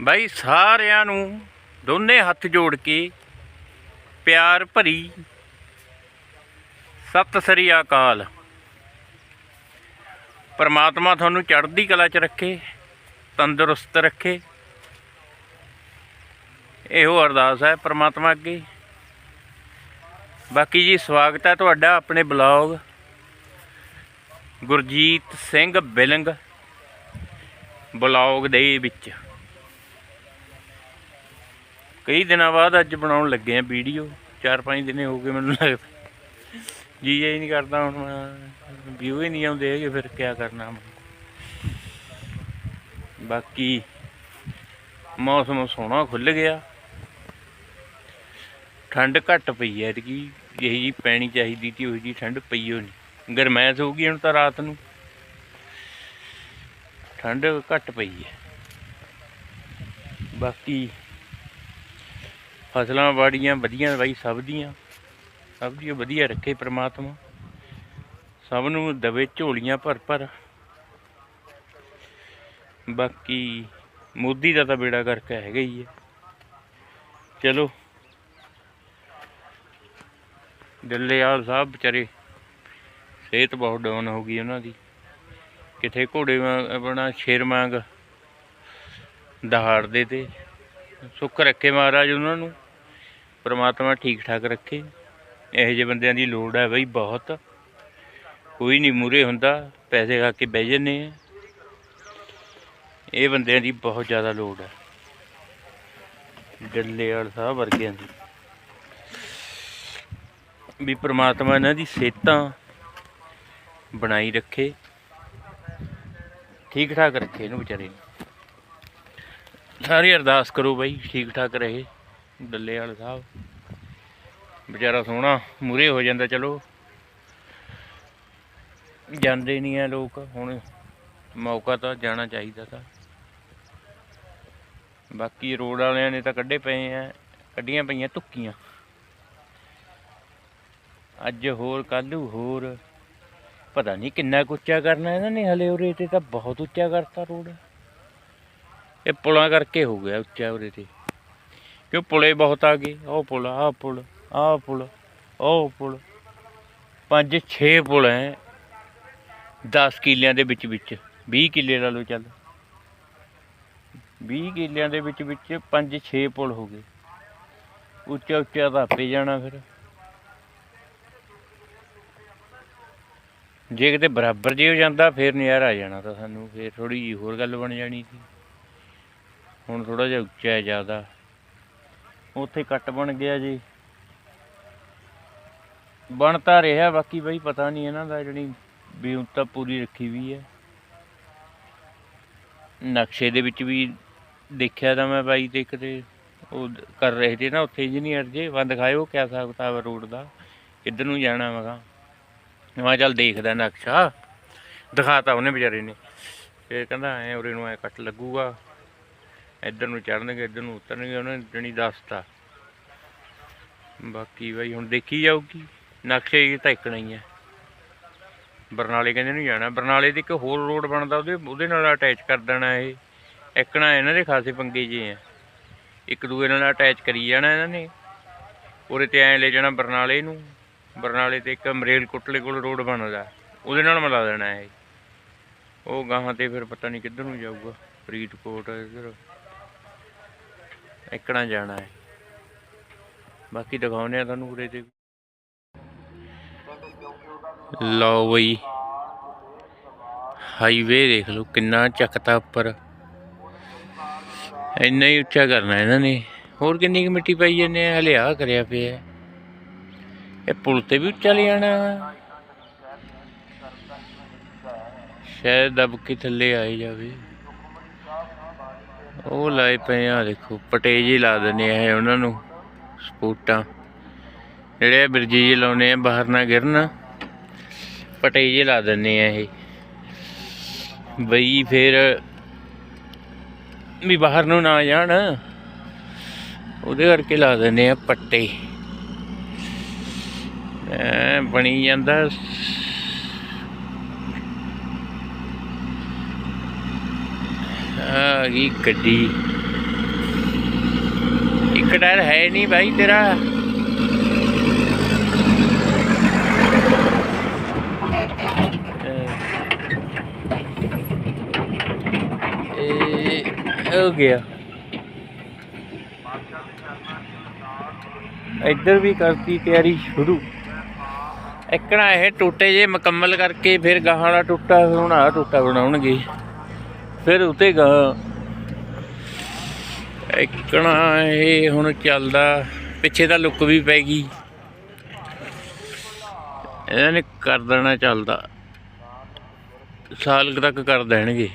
ਬਾਈ ਸਾਰਿਆਂ ਨੂੰ ਦੋਨੇ ਹੱਥ ਜੋੜ ਕੇ ਪਿਆਰ ਭਰੀ ਸਤਿ ਸ੍ਰੀ ਅਕਾਲ। ਪਰਮਾਤਮਾ ਤੁਹਾਨੂੰ ਚੜ੍ਹਦੀ ਕਲਾ 'ਚ ਰੱਖੇ, ਤੰਦਰੁਸਤ ਰੱਖੇ। ਇਹੋ ਅਰਦਾਸ ਹੈ ਪਰਮਾਤਮਾ ਅੱਗੇ। ਬਾਕੀ ਜੀ ਸਵਾਗਤ ਹੈ ਤੁਹਾਡਾ ਆਪਣੇ ਬਲੌਗ ਗੁਰਜੀਤ ਸਿੰਘ ਬਿਲੰਗ ਬਲੌਗ ਦੇ ਵਿੱਚ। ਕਈ ਦਿਨਾਂ ਬਾਅਦ ਅੱਜ ਬਣਾਉਣ ਲੱਗੇ ਆ ਵੀਡੀਓ 4-5 ਦਿਨੇ ਹੋ ਗਏ ਮੈਨੂੰ ਲੱਗਦਾ ਜੀ ਇਹ ਨਹੀਂ ਕਰਦਾ ਹੁਣ ਮੈਂ ਵਿਊ ਹੀ ਨਹੀਂ ਆਉਂਦੇ ਹੈਗੇ, ਫਿਰ ਕੀ ਕਰਨਾ ਮੈਂ ਬਾਕੀ ਮੌਸਮ ਸੋਹਣਾ ਖੁੱਲ ਗਿਆ। ਠੰਡ ਘੱਟ ਪਈ ਐ ਕਿ ਇਹੀ ਜੀ ਪੈਣੀ ਚਾਹੀਦੀ ਸੀ ਉਹ ਜੀ ਠੰਡ ਪਈ ਹੋ ਨਹੀਂ ਗਰਮੈਸ਼ ਗਈ ਹੁਣ ਤਾਂ ਰਾਤ ਨੂੰ। ਠੰਡ ਘੱਟ ਪਈ ਹੈ ਬਾਕੀ ਫਸਲਾਂ ਬਾੜੀਆਂ ਵਧੀਆ ਬਾਈ, ਸਭ ਦੀਆਂ। ਸਭ ਦੀਆਂ ਵਧੀਆ ਰੱਖੇ ਪ੍ਰਮਾਤਮਾ। ਸਭ ਨੂੰ ਦਵੇ ਝੋਲੀਆਂ ਭਰ ਭਰ। ਬਾਕੀ ਮੋਦੀ ਦਾ ਤਾਂ ਬੇੜਾ ਕਰਕੇ ਹੈਗਾ ਹੀ ਹੈ। ਚਲੋ। ਡੱਲੇਵਾਲ ਸਾਹਿਬ ਵਿਚਾਰੇ, ਸਿਹਤ ਬਹੁਤ ਡਾਊਨ ਹੋ ਗਈ ਉਹਨਾਂ ਦੀ। ਕਿਥੇ ਘੋੜੇ ਵਾਂਗ ਆਪਣਾ ਸ਼ੇਰ ਵਾਂਗ ਦਹਾੜਦੇ ਤੇ। ਸੁੱਖ ਰੱਖੇ ਮਹਾਰਾਜ ਉਹਨਾਂ ਨੂੰ। ਪਰਮਾਤਮਾ ਠੀਕ ਠਾਕ ਰੱਖੇ। ਇਹੋ ਜਿਹੇ ਬੰਦਿਆਂ ਦੀ ਲੋੜ ਹੈ ਬਈ ਬਹੁਤ। ਕੋਈ ਨਹੀਂ ਮੂਰੇ ਹੁੰਦਾ, ਪੈਸੇ ਖਾ ਕੇ ਬਹਿ ਜੰਨੇ ਆ। ਇਹ ਬੰਦਿਆਂ ਦੀ ਬਹੁਤ ਜ਼ਿਆਦਾ ਲੋੜ ਹੈ। ਡੱਲੇਵਾਲ ਸਾਹਿਬ ਵਰਗਿਆਂ ਦੀ। ਵੀ ਪ੍ਰਮਾਤਮਾ ਇਹਨਾਂ ਦੀ ਸਿਹਤਾਂ ਬਣਾਈ ਰੱਖੇ। ਠੀਕ ਠਾਕ ਰੱਖੇ ਇਹਨੂੰ ਵਿਚਾਰੇ ਨੂੰ। ਸਾਰੀ ਅਰਦਾਸ ਕਰੋ ਬਾਈ ਠੀਕ ਠਾਕ ਰਹੇ। ਡੱਲੇ ਵਾਲੇ ਸਾਹਿਬ ਵਿਚਾਰਾ ਸੋਹਣਾ ਮੂਰੇ ਹੋ ਜਾਂਦਾ, ਚਲੋ। ਜਾਂਦੇ ਨਹੀਂ ਆ ਲੋਕ, ਹੁਣ ਮੌਕਾ ਤਾਂ ਜਾਣਾ ਚਾਹੀਦਾ ਤਾਂ। ਬਾਕੀ ਰੋਡ ਵਾਲਿਆਂ ਨੇ ਤਾਂ ਕੱਢੇ ਪਏ ਆ, ਕੱਢੀਆਂ ਪਈਆਂ ਧੁੱਕੀਆਂ। ਅੱਜ ਹੋਰ, ਕੱਲ੍ਹ ਹੋਰ। ਪਤਾ ਨਹੀਂ ਕਿੰਨਾ ਕੁ ਉੱਚਾ ਕਰਨਾ ਇਹਨਾਂ ਨੇ, ਹਲੇ ਉਰੇ ਤੇ ਤਾਂ ਬਹੁਤ ਉੱਚਾ ਕਰਤਾ ਰੋਡ। ਇਹ ਪੁਲਾਂ ਕਰਕੇ ਹੋ ਗਿਆ ਉੱਚਾ ਉਰੇ ਤੇ। ਕਿਉਂ ਪੁਲੇ ਬਹੁਤ ਆ ਗਏ? ਉਹ ਪੁਲ, ਆਹ ਪੁਲ। ਆਹ ਪੁਲ, ਉਹ ਪੁਲ। ਪੰਜ ਛੇ ਪੁਲ ਹੈ 10 ਕਿੱਲਿਆਂ ਦੇ ਵਿੱਚ ਵਿੱਚ। 20 ਕਿੱਲੇ ਲਾ ਲਓ ਚੱਲ। 20 ਕਿੱਲਿਆਂ ਦੇ ਵਿੱਚ ਵਿੱਚ 5-6 ਪੁਲ ਹੋ ਗਏ। ਉੱਚਾ ਉੱਚਾ ਤਾਂ ਆਪੇ ਜਾਣਾ ਫਿਰ। ਜੇ ਕਿਤੇ ਬਰਾਬਰ ਜੇ ਹੋ ਜਾਂਦਾ, ਫਿਰ ਨਜ਼ਾਰਾ ਆ ਜਾਣਾ ਤਾਂ ਸਾਨੂੰ। ਫਿਰ ਥੋੜੀ ਜਿਹੀ ਹੋਰ ਗੱਲ ਬਣ ਜਾਣੀ ਸੀ। ਹੁਣ ਥੋੜਾ ਜਿਹਾ ਉੱਚਾ ਹੈ ਜ਼ਿਆਦਾ। ਉੱਥੇ ਕੱਟ ਬਣ ਗਿਆ ਜੀ। ਬਣ ਤਾਂ ਰਿਹਾ, ਬਾਕੀ ਬਈ ਪਤਾ ਨਹੀਂ ਇਹਨਾਂ ਦਾ ਜਿਹੜੀ ਵੀ ਤਾਂ ਪੂਰੀ ਰੱਖੀ ਵੀ ਹੈ। ਨਕਸ਼ੇ ਦੇ ਵਿੱਚ ਵੀ ਦੇਖਿਆ ਤਾਂ ਮੈਂ ਬਾਈ ਤੇ ਕਿਤੇ ਉਹ ਕਰ ਰਹੇ ਤੇ ਨਾ ਉੱਥੇ ਇੰਜੀਨੀਅਰ ਜੇ ਵਾ ਦਿਖਾਇਓ ਕਿਆ ਹਿਸਾਬ ਕਿਤਾਬ ਰੋਡ ਦਾ, ਕਿੱਧਰ ਨੂੰ ਜਾਣਾ ਮੈਂ ਕਿਹਾ। ਮੈਂ ਚੱਲ ਦੇਖਦਾ ਨਕਸ਼ਾ, ਦਿਖਾਤਾ ਉਹਨੇ ਵਿਚਾਰੇ ਨੇ। ਫਿਰ ਕਹਿੰਦਾ ਐ ਉਰੇ ਨੂੰ ਐ ਕੱਟ ਲੱਗੂਗਾ, ਇੱਧਰ ਨੂੰ ਚੜਨਗੇ ਇੱਧਰ ਨੂੰ ਉਤਰਨਗੇ, ਉਹਨੇ ਜਣੀ ਦੱਸਤਾ। ਬਾਕੀ ਬਈ ਹੁਣ ਦੇਖੀ ਜਾਊਗੀ। ਨਕਸ਼ੇ ਇਹ ਤਾਂ ਇੱਕਣਾ ਹੀ ਹੈ। ਬਰਨਾਲੇ ਕਹਿੰਦੇ ਨੂੰ ਜਾਣਾ। ਬਰਨਾਲੇ ਦੇ ਇੱਕ ਹੋਰ ਰੋਡ ਬਣਦਾ, ਉਹਦੇ ਉਹਦੇ ਨਾਲ ਅਟੈਚ ਕਰ ਦੇਣਾ ਇਹ। ਇੱਕਣਾ ਇਹਨਾਂ ਦੇ ਖਾਸੇ ਪੰਗੇ ਜੇ ਆ। ਇੱਕ ਦੂਏ ਨਾਲ ਅਟੈਚ ਕਰੀ ਜਾਣਾ ਇਹਨਾਂ ਨੇ। ਉਰੇ ਤੇ ਐਂ ਲੈ ਜਾਣਾ ਬਰਨਾਲੇ ਨੂੰ। ਬਰਨਾਲੇ ਤੇ ਇੱਕ ਮਰੇਲ ਕੁੱਟਲੇ ਕੋਲ ਰੋਡ ਬਣਦਾ। ਉਹਦੇ ਨਾਲ ਮਿਲਾ ਦੇਣਾ ਇਹ। ਉਹ ਗਾਹਾਂ ਤੇ ਫਿਰ ਪਤਾ ਨਹੀਂ ਕਿੱਧਰ ਨੂੰ ਜਾਊਗਾ। ਫਰੀਦਕੋਟ ਇੱਧਰ। ਇੱਕਣਾ ਜਾਣਾ ਹੈ ਬਾਕੀ ਦਿਖਾਉਂਦੇ ਆ ਤੁਹਾਨੂੰ ਉਰੇ ਤੇ। ਲਓ ਬਈ। ਹਾਈਵੇ ਦੇਖ ਲਓ, ਕਿੰਨਾ ਚੱਕਤਾ ਉੱਪਰ। ਇੰਨਾ ਹੀ ਉੱਚਾ ਕਰਨਾ ਇਹਨਾਂ ਨੇ। ਹੋਰ ਕਿੰਨੀ ਕੁ ਮਿੱਟੀ ਪਾਈ ਜਾਂਦੇ ਆ, ਹਲੇ ਆਹ ਕਰਿਆ ਪਿਆ। ਇਹ ਪੁਲ ਤੇ ਵੀ ਉੱਚਾ ਲੈ ਜਾਣਾ ਸ਼ਾਇਦ ਦਬ ਕੇ ਥੱਲੇ ਆਈ ਜਾਵੇ। ਉਹ ਲਾਏ ਪਏ ਆ, ਦੇਖੋ ਪਟੇ ਜੀ ਲਾ ਦਿੰਦੇ ਆ ਇਹ ਉਹਨਾਂ ਨੂੰ ਸਪੋਟਾਂ ਜਿਹੜੇ ਆ ਬਿਰਜੀ ਜਿਹੇ ਲਾਉਨੇ ਆ, ਬਾਹਰ ਨਾ ਗਿਰਨ। ਪਟੇਜ ਹੀ ਲਾ ਦਿੰਦੇ ਆ ਇਹ। ਬਈ ਫਿਰ ਵੀ ਬਾਹਰ ਨੂੰ ਨਾ ਜਾਣ, ਉਹਦੇ ਕਰਕੇ ਲਾ ਦਿੰਦੇ ਆ ਪੱਟੇ। ਬਣੀ ਜਾਂਦਾ। ਆ ਗਈ ਗੱਡੀ। ਇੱਕ ਟਾਇਰ ਹੈ ਨਹੀਂ ਬਾਈ ਤੇਰਾ ਇਹ ਹੋ ਗਿਆ ਇੱਧਰ ਵੀ ਕਰਤੀ ਤਿਆਰੀ ਸ਼ੁਰੂ। ਇੱਕਣਾ ਇਹ ਟੋਟੇ ਜੇ ਮੁਕੰਮਲ ਕਰਕੇ ਫਿਰ ਗਾਹਾਂ ਵਾਲਾ ਟੁੱਟਾ ਹੁਣ ਆਹ ਟੋਟਾ ਬਣਾਉਣਗੇ। ਫਿਰ ਉਤੇ ਗਾਹਾਂ। ਇੱਕਣਾ ਇਹ ਹੁਣ ਚੱਲਦਾ, ਪਿੱਛੇ ਤਾਂ ਲੁੱਕ ਵੀ ਪੈ ਗਈ। ਇਹਨਾਂ ਨੇ ਕਰ ਦੇਣਾ ਚੱਲਦਾ। ਸਾਲ ਤੱਕ ਕਰ ਦੇਣਗੇ।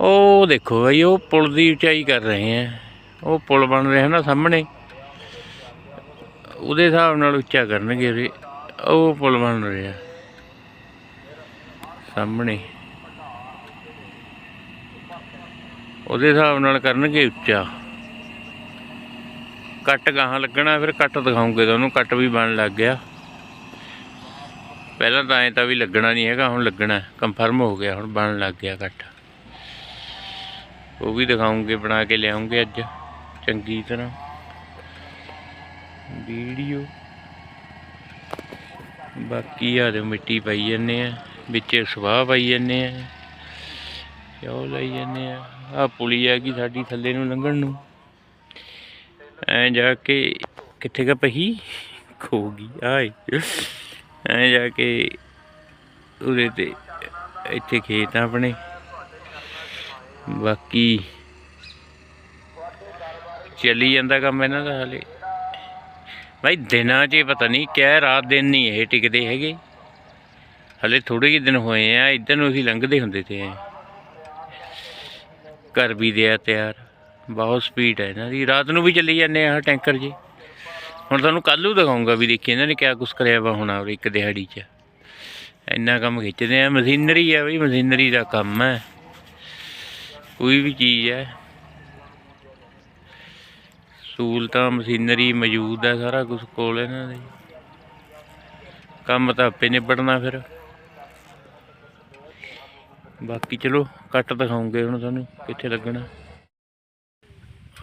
ਉਹ ਦੇਖੋ ਬਈ, ਉਹ ਪੁਲ ਦੀ ਉਚਾਈ ਕਰ ਰਹੇ ਆ। ਉਹ ਪੁਲ ਬਣ ਰਿਹਾ ਨਾ ਸਾਹਮਣੇ। ਉਹਦੇ ਹਿਸਾਬ ਨਾਲ ਉੱਚਾ ਕਰਨਗੇ ਉਰੇ ਉਹ ਪੁਲ ਬਣ ਰਿਹਾ। ਸਾਹਮਣੇ। ਉਹਦੇ ਹਿਸਾਬ ਨਾਲ ਕਰਨਗੇ ਉੱਚਾ। ਕੱਟ ਗਾਹਾਂ ਲੱਗਣਾ, ਫਿਰ ਕੱਟ ਦਿਖਾਉਂਗੇ ਤੁਹਾਨੂੰ। ਕੱਟ ਵੀ ਬਣ ਲੱਗ ਗਿਆ। ਪਹਿਲਾਂ ਤਾਂ ਐਂ ਤਾਂ ਵੀ ਲੱਗਣਾ ਨਹੀਂ ਹੈਗਾ, ਹੁਣ ਲੱਗਣਾ। ਕੰਫਰਮ ਹੋ ਗਿਆ, ਹੁਣ ਬਣ ਲੱਗ ਗਿਆ ਕੱਟ। ਉਹ ਵੀ ਦਿਖਾਉਂਗੇ, ਬਣਾ ਕੇ ਲਿਆਉਂਗੇ ਅੱਜ। ਚੰਗੀ ਤਰ੍ਹਾਂ। ਵੀਡੀਓ। ਬਾਕੀ ਆ ਦੇ ਮਿੱਟੀ ਪਾਈ ਜੰਨੇ ਆ, ਵਿੱਚ ਸਵਾਹ ਪਾਈ ਜੰਨੇ ਆ। ਕਿਉਂ ਲਈ ਜੰਨੇ ਆ। ਆ ਪੁਲੀ ਆ ਗਈ ਸਾਡੀ ਥੱਲੇ ਨੂੰ ਲੰਘਣ ਨੂੰ। ਐ ਜਾ ਕੇ ਕਿੱਥੇ ਕ ਪਹੀ? ਖੋ ਗਈ, ਆਏ। ਐ ਜਾ ਕੇ ਉਰੇ ਤੇ ਇੱਥੇ ਖੇਤ ਆ ਆਪਣੇ। ਬਾਕੀ ਚੱਲੀ ਜਾਂਦਾ ਕੰਮ ਇਹਨਾਂ ਦਾ ਹਾਲੇ। ਭਾਈ ਦਿਨਾਂ 'ਚ ਪਤਾ ਨਹੀਂ ਕਿਹ ਰਾਤ ਦਿਨ ਨਹੀਂ ਇਹ ਟਿਕਦੇ ਹੈਗੇ। ਹਲੇ ਥੋੜੇ ਜਿਹੇ ਦਿਨ ਹੋਏ ਆ, ਇੱਧਰ ਨੂੰ ਅਸੀਂ ਲੰਘਦੇ ਹੁੰਦੇ ਤੇ ਐਂ। ਘਰ ਵੀ ਦਿਆ ਤਿਆਰ, ਬਹੁਤ ਸਪੀਡ ਹੈ ਇਹਨਾਂ ਦੀ। ਰਾਤ ਨੂੰ ਵੀ ਚੱਲੀ ਜਾਂਦੇ ਆ ਆਹ ਟੈਂਕਰ ਜੀ। ਹੁਣ ਤੁਹਾਨੂੰ ਕੱਲ੍ਹ ਨੂੰ ਦਿਖਾਉਂਗਾ ਵੀ ਦੇਖੀ ਇਹਨਾਂ ਨੇ ਕਿਆ ਕੁਛ ਕਰਿਆ ਵਾ ਹੁਣ ਇੱਕ ਦਿਹਾੜੀ 'ਚ। ਇੰਨਾ ਕੰਮ ਖਿੱਚਦੇ ਆ, ਮਸ਼ੀਨਰੀ ਆ ਬਈ, ਮਸ਼ੀਨਰੀ ਦਾ ਕੰਮ ਹੈ ਕੋਈ ਵੀ ਚੀਜ਼ ਹੈ। ਸਹੂਲਤਾਂ, ਮਸ਼ੀਨਰੀ ਮੌਜੂਦ ਹੈ ਸਾਰਾ ਕੁਝ ਕੋਲ ਇਹਨਾਂ ਦੇ। ਕੰਮ ਤਾਂ ਆਪੇ ਨਿਬੜਨਾ ਫਿਰ। ਬਾਕੀ ਚਲੋ, ਕੱਟ ਦਿਖਾਉਂਗੇ ਹੁਣ ਤੁਹਾਨੂੰ ਕਿੱਥੇ ਲੱਗਣਾ।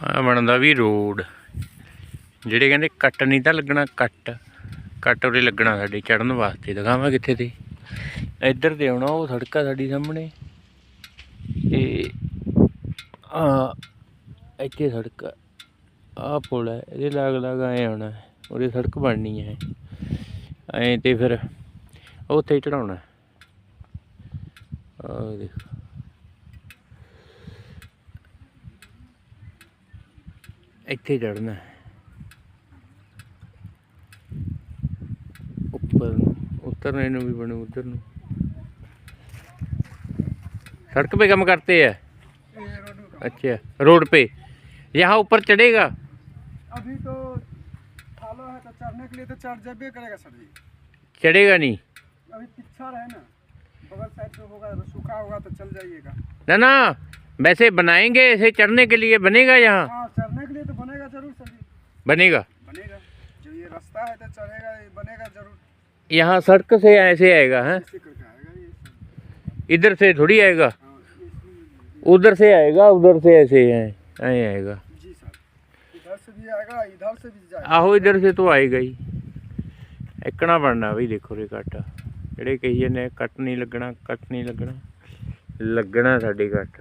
ਆ ਬਣਦਾ ਵੀ ਰੋਡ। ਜਿਹੜੇ ਕਹਿੰਦੇ ਕੱਟ ਨਹੀਂ ਤਾਂ ਲੱਗਣਾ, ਕੱਟ। ਕੱਟ ਉਰੇ ਲੱਗਣਾ ਸਾਡੇ ਚੜਨ ਵਾਸਤੇ। ਦਿਖਾਵਾਂ ਕਿੱਥੇ ਤੇ। ਇੱਧਰ ਤੇ ਆਉਣਾ, ਉਹ ਸੜਕ ਆ ਸਾਡੀ ਸਾਹਮਣੇ। ਆ ਇੱਥੇ ਸੜਕ ਆਹ ਪੁਲ ਹੈ, ਇਹਦੇ ਲਾਗ ਲਾਗ ਆਏ ਹੋਣਾ ਉਹਦੇ ਸੜਕ ਬਣਨੀ ਹੈ। ਐ ਤੇ ਫਿਰ ਉੱਥੇ ਚੜਾਉਣਾ ਆਹ ਦੇਖ। ਇੱਥੇ ਚੜਨਾ ਉੱਪਰ ਨੂੰ, ਉਤਰਨੇ ਨੂੰ ਵੀ ਬਣੂ, ਉੱਧਰ ਨੂੰ। ਸੜਕ 'ਤੇ ਕੰਮ ਕਰਤੇ ਹੈ अच्छा रोड पे। यहाँ ऊपर चढ़ेगा? अभी तो थालो है तो चढ़ने के लिए तो चढ़ जाबे करेगा सर जी। चढ़ेगा नहीं? अभी पिक्चर है ना बगल साइड जो होगा सूखा होगा तो चल जाइएगा। ना ना वैसे बनाएँगे ऐसे चढ़ने के लिए बनेगा यहाँ? हाँ चढ़ने के लिए तो बनेगा ज़रूर सर जी। बनेगा? बनेगा। जो ये रास्ता है तो चढ़ेगा बनेगा ज़रूर। यहाँ सड़क से ऐसे आएगा है। इधर से थोड़ी आएगा? उधर से आएगा उधर से ऐसे है ऐ आएगा जी सर इधर से भी आएगा इधर से भी जाएगा ਆਹੋ ਇਧਰ ਸੇ ਤੋਂ ਆਏਗਾ ਹੀ ਇੱਕਣਾ ਬਣਨਾ ਬਈ ਦੇਖੋ ਰੇ ਕੱਟ ਜਿਹੜੇ ਕਹੀ ਜਾਂਦੇ ਆ, ਕੱਟ ਨਹੀਂ ਲੱਗਣਾ ਕੱਟ ਨਹੀਂ ਲੱਗਣਾ ਲੱਗਣਾ ਸਾਡੇ ਕੱਟ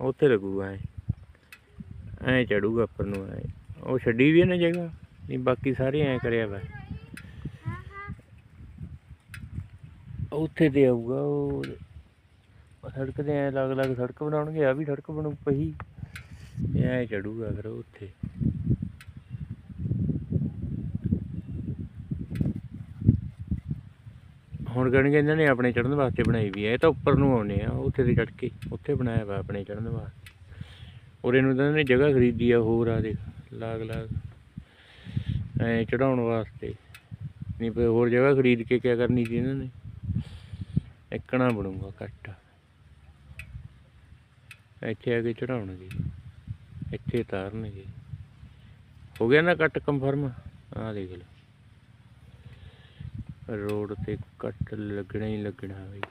ਉੱਥੇ ਲੱਗੂਗਾ ਐ ਐ ਚੜੂਗਾ ਉੱਪਰ ਨੂੰ ਐ ਉਹ ਛੱਡੀ ਵੀ ਹੈ ਨਾ ਜਗ੍ਹਾ ਨਹੀਂ ਬਾਕੀ ਸਾਰੇ ਐ ਕਰਿਆ ਵਾ ਉੱਥੇ ਤੇ ਆਊਗਾ ਉਹ ਉਹ ਸੜਕ ਦੇ ਐ ਅਲੱਗ ਅਲੱਗ ਸੜਕ ਬਣਾਉਣਗੇ ਆ ਵੀ ਸੜਕ ਬਣੂ ਪਈ। ਐ ਚੜੂਗਾ ਫਿਰ ਉੱਥੇ। ਹੁਣ ਕਹਿਣਗੇ ਇਹਨਾਂ ਨੇ ਆਪਣੇ ਚੜ੍ਹਨ ਵਾਸਤੇ ਬਣਾਈ ਵੀ ਹੈ ਇਹ ਤਾਂ ਉੱਪਰ ਨੂੰ ਆਉਨੇ ਆ, ਉੱਥੇ ਤੇ ਚੜ੍ਹ ਕੇ ਉੱਥੇ ਬਣਾਇਆ ਵਾ ਆਪਣੇ ਚੜ੍ਹਨ ਵਾਸਤੇ। ਔਰ ਇਹਨੂੰ ਤਾਂ ਇਹਨਾਂ ਨੇ ਜਗ੍ਹਾ ਖਰੀਦੀ ਆ ਹੋਰ ਆ ਦੇਖ ਲਾਗ ਲਾਗ ਐ ਚੜਾਉਣ ਵਾਸਤੇ। ਨਹੀਂ ਪਈ ਹੋਰ ਜਗ੍ਹਾ ਖਰੀਦ ਕੇ ਕਿਆ ਕਰਨੀ ਸੀ ਇਹਨਾਂ ਨੇ? ਇੱਕਣਾ ਬਣੂਗਾ ਕੱਟ ਇੱਥੇ ਆ ਕੇ ਚੜਾਉਣਗੇ ਇੱਥੇ ਉਤਾਰਨਗੇ ਹੋ ਗਿਆ ਨਾ ਕੱਟ ਕੰਫਰਮ ਆ ਦੇਖ ਲਓ। ਰੋਡ ਤੇ ਕੱਟ ਲੱਗਣਾ ਹੀ ਲੱਗਣਾ ਬਈ।